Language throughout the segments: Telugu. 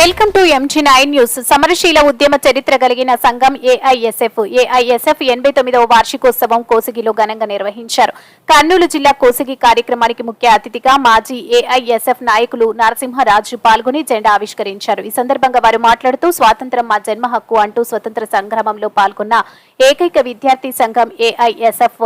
Welcome to MG nine news సమరశీల ఉద్యమ చరిత్ర కలిగిన సంఘం ఏఐఎస్ఎఫ్ ఏఐఎస్ఎఫ్ ఎనభై తొమ్మిదవ వార్షికోత్సవం కోసిగిలో ఘనంగా నిర్వహించారు. కర్నూలు జిల్లా కోసిగి కార్యక్రమానికి ముఖ్య అతిథిగా మాజీ ఏఐఎస్ఎఫ్ నాయకులు నరసింహరాజు పాల్గొని జెండా ఆవిష్కరించారు. ఈ సందర్భంగా వారు మాట్లాడుతూ స్వాతంత్రం మా జన్మ హక్కు అంటూ స్వతంత్ర సంగ్రామంలో పాల్గొన్న ఏకైక విద్యార్థి సంఘం ఏఐఎస్ఎఫ్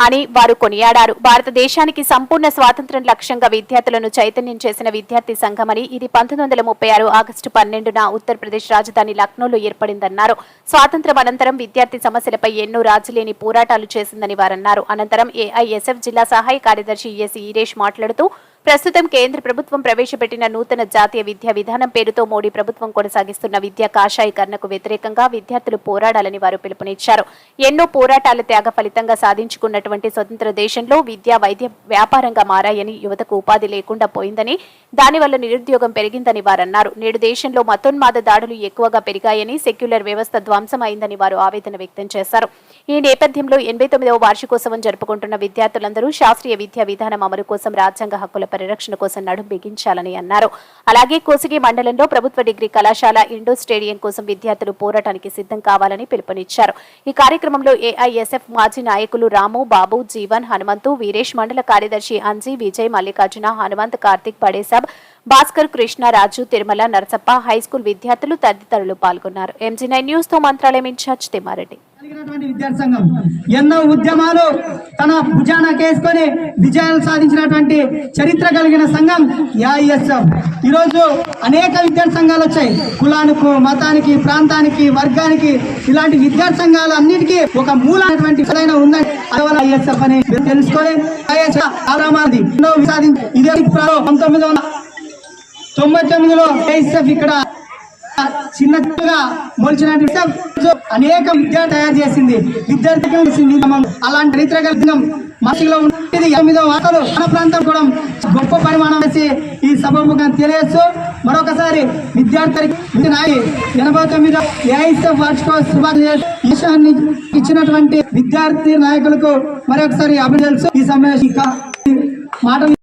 అని వారు కొనియాడారు. భారతదేశానికి సంపూర్ణ స్వాతంత్ర్యం లక్ష్యంగా విద్యార్థులను చైతన్యం చేసిన విద్యార్థి సంఘమని ఇది పంతొమ్మిది వందల ముప్పై ఆరు ఆగస్టు పన్నెండున ఉత్తరప్రదేశ్ రాజధాని లక్నోలో ఏర్పడిందన్నారు. స్వాతంత్ర్యం అనంతరం విద్యార్థి సమస్యలపై ఎన్నో రాజులేని పోరాటాలు చేసిందని వారన్నారు. అనంతరం ఏఐఎస్ఎఫ్ జిల్లా సహాయ కార్యదర్శి ఎస్ ఈరేష్ మాట్లాడుతూ ప్రస్తుతం కేంద్ర ప్రభుత్వం ప్రవేశపెట్టిన నూతన జాతీయ విద్యా విధానం పేరుతో మోడీ ప్రభుత్వం కొనసాగిస్తున్న విద్యా కాషాయీకరణకు వ్యతిరేకంగా విద్యార్థులు పోరాడాలని వారు పిలుపునిచ్చారు. ఎన్నో పోరాటాల త్యాగ ఫలితంగా సాధించుకున్నటువంటి స్వతంత్ర దేశంలో విద్య వైద్య వ్యాపారంగా మారాయని యువతకు ఉపాధి లేకుండా పోయిందని దానివల్ల నిరుద్యోగం పెరిగిందని వారన్నారు. నేడు దేశంలో మతోన్మాద దాడులు ఎక్కువగా పెరిగాయని సెక్యులర్ వ్యవస్థ ధ్వంసమైందని వారు ఆవేదన వ్యక్తం చేశారు. ఈ నేపథ్యంలో ఎనభై తొమ్మిదవ వార్షికోత్సవం జరుపుకుంటున్న విద్యార్థులందరూ శాస్త్రీయ విద్యా విధానం అమలు కోసం రాజ్యాంగ హక్కుల పరిరక్షణ కోసం నడుం బిగించాలని అన్నారు. అలాగే కోసిగి మండలంలో ప్రభుత్వ డిగ్రీ కళాశాల ఇండోర్ స్టేడియం కోసం విద్యార్థులు పోరాటానికి సిద్ధం కావాలని పిలుపునిచ్చారు. ఈ కార్యక్రమంలో ఏఐఎస్ఎఫ్ మాజీ నాయకులు రాము బాబు జీవన్ హనుమంతు వీరేష్ మండల కార్యదర్శి అంజీ విజయ్ మల్లికార్జున హనుమంత్ కార్తిక్ పడేసాబ్ భాస్కర్ కృష్ణ రాజు తిరుమల నరసప్ప హైస్కూల్ విద్యార్థులు తదితరులు పాల్గొన్నారు. ఎంజీ నైన్ న్యూస్తో మంత్రాలయం ఇన్ఛార్జ్ తిమ్మారెడ్డి. కలిగినటువంటి విద్యార్థి సంఘం. ఎన్నో ఉద్యమాలు తన భుజాన కేసుకొని విజయాలు సాధించినటువంటి చరిత్ర కలిగిన సంఘం యాఎస్ఎఫ్ ఈరోజు అనేక విద్యార్థి సంఘాలు వచ్చాయి. కులానికి మతానికి ప్రాంతానికి వర్గానికి ఇలాంటి విద్యార్థి సంఘాలు అన్నిటికీ ఒక మూలమైనటువంటి సరైన ఉందని అందువల్ల ఐఎస్ఎఫ్ అని తెలుసుకొని ISF ఎన్నో సాధించి ఇదే పంతొమ్మిది వందల తొంభై తొమ్మిదిలో ఐఎస్ఎఫ్ ఇక్కడ చిన్నగా మొలిచినటువంటి అనేక విద్యార్థి తయారు చేసింది. విద్యార్థికి అలాంటి చరిత్ర కలిగిన మనిషిలో ఉండేది. ఎనిమిదో వార్తలు మన ప్రాంతం కూడా గొప్ప పరిమాణం వేసి ఈ సభముఖం తెలియచ్చు మరొకసారి విద్యార్థులకి నాయి. ఎనభై తొమ్మిదో ఏఐఎస్ఎఫ్ వార్షిక శుభాకాంక్షలు ఇచ్చినటువంటి విద్యార్థి నాయకులకు మరొకసారి అభినందనలు. ఈ సమావేశం మాటలు